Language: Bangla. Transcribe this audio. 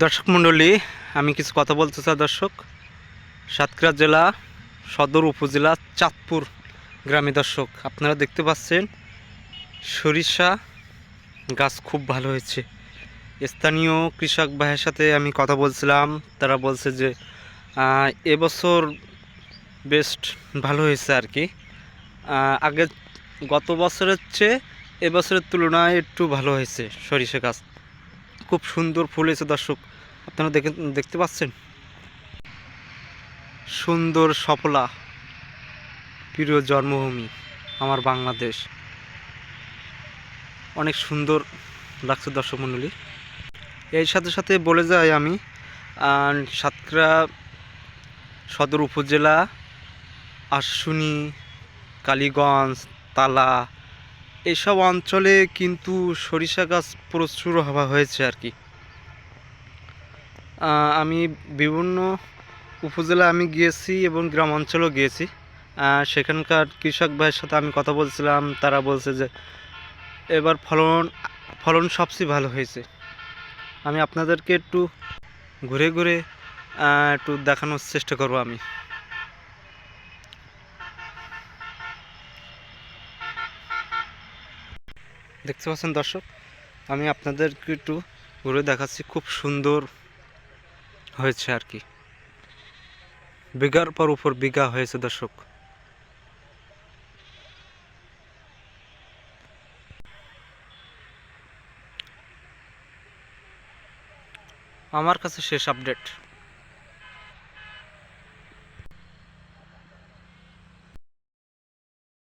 দর্শক মণ্ডলী, আমি কিছু কথা বলতে চাই দর্শক। সাতক্ষীরা জেলা সদর উপজেলা চাঁদপুর গ্রামে দর্শক, আপনারা দেখতে পাচ্ছেন সরিষা গাছ খুব ভালো হয়েছে। স্থানীয় কৃষক ভাইয়ের সাথে আমি কথা বলছিলাম, তারা বলছে যে এবছর বেস্ট ভালো হয়েছে আর কি। আগে গত বছরের চেয়ে এবছরের তুলনায় একটু ভালো হয়েছে সরিষা গাছ। খুব সুন্দর ফুল হয়েছে দর্শক, আপনারা দেখে, দেখতে পাচ্ছেন? সুন্দর সফলা, প্রিয় জন্মভূমি, আমার বাংলাদেশ। অনেক সুন্দর লাগছে দর্শক মণ্ডলী এর সাথে সাথে বলে যাই আমি সাতক্ষীরা সদর উপজেলা, আশুনি, কালীগঞ্জ, তালা এইসব অঞ্চলে কিন্তু সরিষা গাছ প্রচুর হওয়া হয়েছে আর কি। আমি বিভিন্ন উপজেলা আমি গিয়েছি এবং গ্রাম অঞ্চলেও গিয়েছি। সেখানকার কৃষক ভাইয়ের সাথে আমি কথা বলছিলাম, তারা বলছে যে এবার ফলন ফলন সবচেয়ে ভালো হয়েছে। আমি আপনাদেরকে একটু ঘুরে ঘুরে একটু দেখানোর চেষ্টা করব আমি। দেখতে পাচ্ছেন দর্শক, আমি আপনাদেরকে একটু ঘুরে দেখাচ্ছি, খুব সুন্দর হয়েছে আর কি। বিঘার পর উপর বিঘা হয়েছে দর্শক। আমার কাছে শেষ আপডেট।